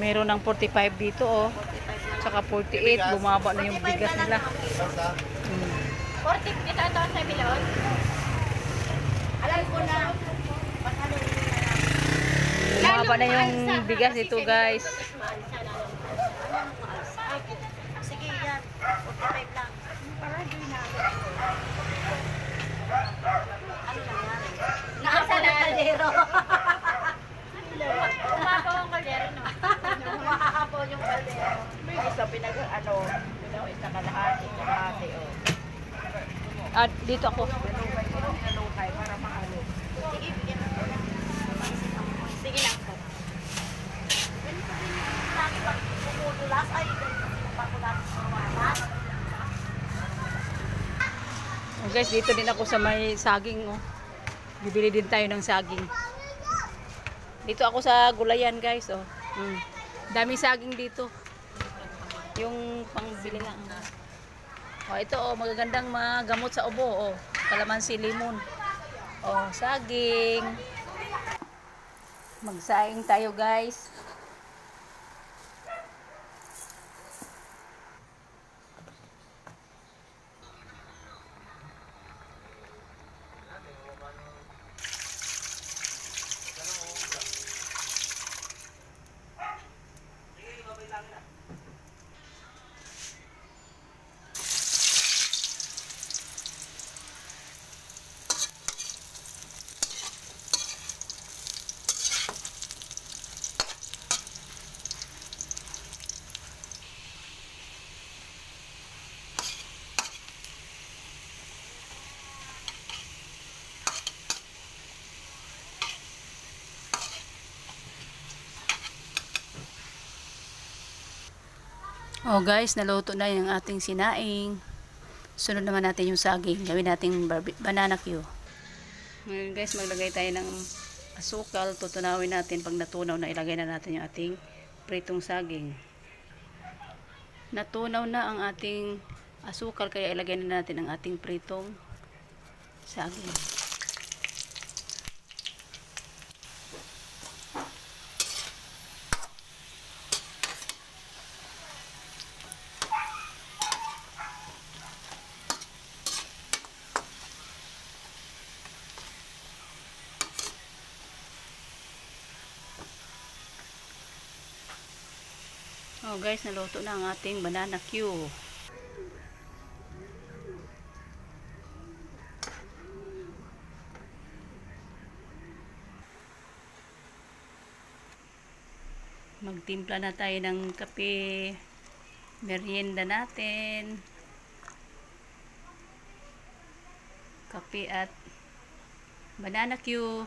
Meron ng 45 dito oh. Tsaka 48, bumaba na yung bigas nila. Hmm. 40, dito ito sa Milon. Alam ko na. Bumaba na yung bigas nito guys. Sige yan, 45 lang. Para doon na. Ano lang yan? Nasa na kaldero. Umabaw ang kaldero, no? Umahabaw yung kaldero. May isa pinag, ano, pinag isa kalahati, kalahati, oh. Ah, dito ako. Pinalukay para maano. Sige, bigyan. Sige lang po. Ganito din yung lagi pag pumudulas. Ay, ganito din pag pumudulas. Oh, guys, dito din ako sa may saging oh. Bibili din tayo ng saging. Dito ako sa gulayan guys oh. Mm. Daming saging dito. Yung pangbili lang. Oh, ito oh, magagandang mga gamot sa ubo oh. Kalamansi, limon. Oh, saging. Magsaing tayo guys. Oh guys, naluto na yung ating sinaing. Sunod naman natin yung saging. Gawin natin banana Q. Ngayon guys, maglagay tayo ng asukal. Tutunawin natin pag natunaw na ilagay na natin yung ating pritong saging. Natunaw na ang ating asukal kaya ilagay na natin ang ating pritong saging. Oh guys, naluto na ang ating banana Q. Magtimpla na tayo ng kape. Merienda natin. Kape at banana Q.